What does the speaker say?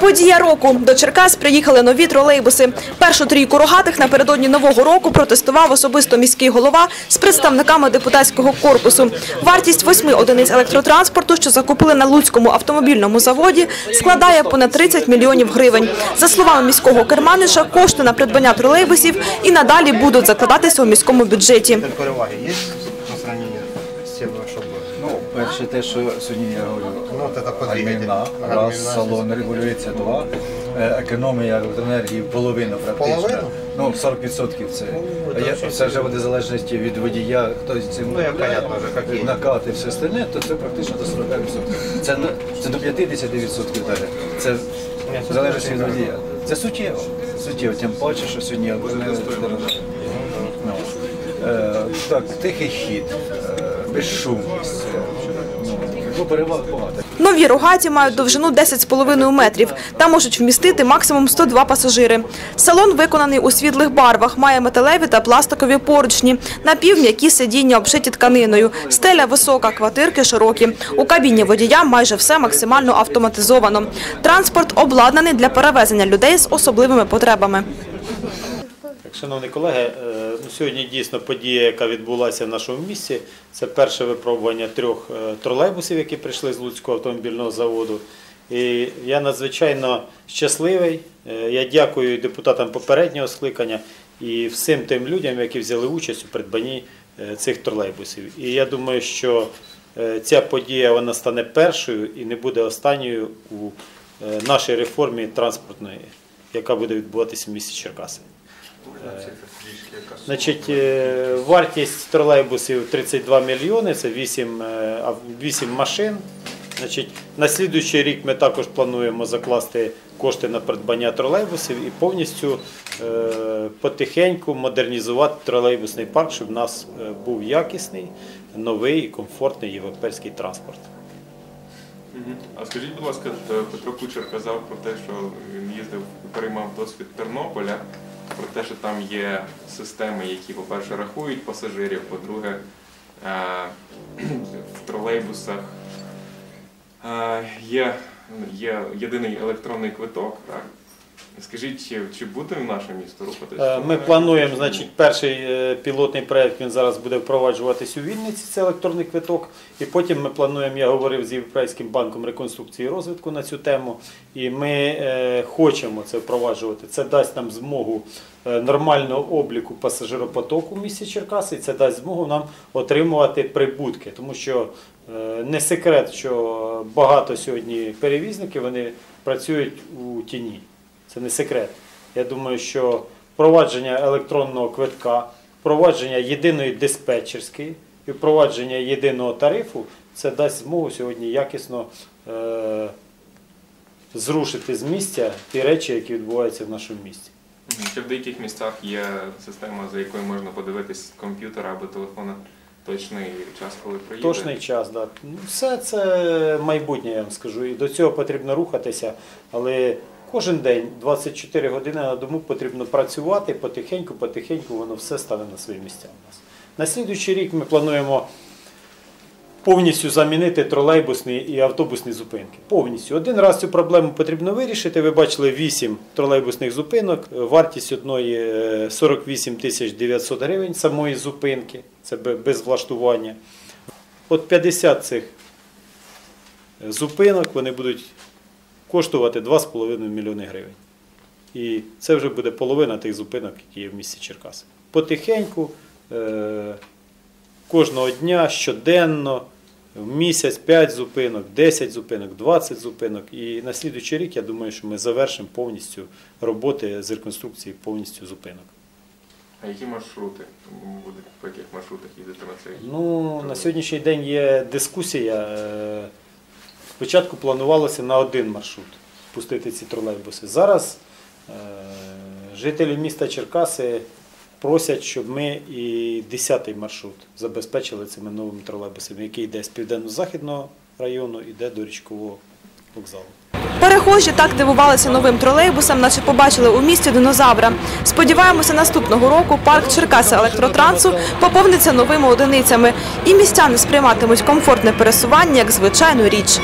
Подія року. До Черкас приїхали нові тролейбуси. Першу трійку рогатих напередодні Нового року протестував особисто міський голова з представниками депутатського корпусу. Вартість восьми одиниць електротранспорту, що закупили на Луцькому автомобільному заводі, складає понад 30 мільйонів гривень. За словами міського керманича, кошти на придбання тролейбусів і надалі будуть закладатися у міському бюджеті. З тим, що було? Ну, перше те, що сьогодні я говорю, Ну, от це гальмівна, раз, салон регулюється, два, е, економія електроенергії половина практично. Половину? Ну, 40% це. А я, це вже буде залежності від водія, хтось цим Ну, понятно вже, все остальне, то це практично до 40%. Це, це до 50% далі. Це залежить від водія. Це суттєво. Суттєво. Тим паче, що сьогодні я Ну, е, так, тихий хід, е, безшумність. Ну. Нові рогаті мають довжину 10,5 метрів та можуть вмістити максимум 102 пасажири. Салон виконаний у світлих барвах, має металеві та пластикові поручні, напівм'які сидіння обшиті тканиною, стеля висока, квартирки широкі. У кабіні водія майже все максимально автоматизовано. Транспорт обладнаний для перевезення людей з особливими потребами. Так, шановні колеги, е, ну, сьогодні дійсно подія, яка відбулася в нашому місті. Це перше випробування трьох е, тролейбусів, які прийшли з Луцького автомобільного заводу. І я надзвичайно щасливий. Е, Я дякую депутатам попереднього скликання і всім тим людям, які взяли участь у придбанні цих тролейбусів. І я думаю, що ця подія вона стане першою і не буде останньою у нашій реформі транспортної, яка буде відбуватися в місті Черкаси. Значить, е, вартість тролейбусів 32 мільйони, це 8, е, 8 машин. Значить, на слідуючий рік ми також плануємо закласти кошти на придбання тролейбусів і повністю е, потихеньку модернізувати тролейбусний парк, щоб в нас е, був якісний, новий і комфортний європейський транспорт. А скажіть, будь ласка, е, Петро Кучер казав про те, що він їздив переймав досвід Тернополя, про те, що там є системи, які, по-перше, рахують пасажирів, по-друге, е, в тролейбусах е, є, єдиний електронний квиток. Так? Скажіть, чи, буде в наше місто рухатися? Е, Ми плануємо, значить, перший е, пілотний проєкт він зараз буде впроваджуватись у Вінниці, це електронний квиток. І потім ми плануємо, я говорив з Європейським банком реконструкції і розвитку на цю тему. І ми е, хочемо це впроваджувати. Це дасть нам змогу нормального обліку пасажиропотоку в місті Черкаси. І це дасть змогу нам отримувати прибутки, тому що не секрет, що багато сьогодні перевізників вони працюють у тіні. Це не секрет. Я думаю, що впровадження електронного квитка, впровадження єдиної диспетчерської і впровадження єдиного тарифу це дасть змогу сьогодні якісно е- зрушити з місця ті речі, які відбуваються в нашому місті. Чи в деяких містах є система, за якою можна подивитись з комп'ютера або телефона точний час, коли приїде? Точний час, да. Ну, Все це майбутнє, я вам скажу. І до цього потрібно рухатися, але кожен день, 24 години на дому потрібно працювати потихеньку, потихеньку воно все стане на свої місця у нас. На слідуючий рік ми плануємо повністю замінити тролейбусні і автобусні зупинки. Повністю. Один раз цю проблему потрібно вирішити. Ви бачили 8 тролейбусних зупинок, вартість одної е, 48 тисяч 900 гривень самої зупинки, це без влаштування. От 50 цих е, зупинок вони будуть коштувати 2,5 мільйони гривень. І це вже буде половина тих зупинок, які є в місті Черкаси. Потихеньку, е, кожного дня, щоденно, в місяць 5 зупинок, 10 зупинок, 20 зупинок. І на слідуючий рік, я думаю, що ми завершимо повністю роботи з реконструкції повністю зупинок. А які маршрути по яких маршрутах їздити на цей? Ну, на сьогоднішній день є дискусія. Спочатку планувалося на один маршрут пустити ці тролейбуси. Зараз е, жителі міста Черкаси просять, щоб ми і 10-й маршрут забезпечили цими новими тролейбусами, який йде з південно-західного району, йде до річкового вокзалу. Перехожі так дивувалися новим тролейбусам, наче побачили у місті динозавра. Сподіваємося, наступного року парк Черкаси електротрансу поповниться новими одиницями, і містяни сприйматимуть комфортне пересування як звичайну річ.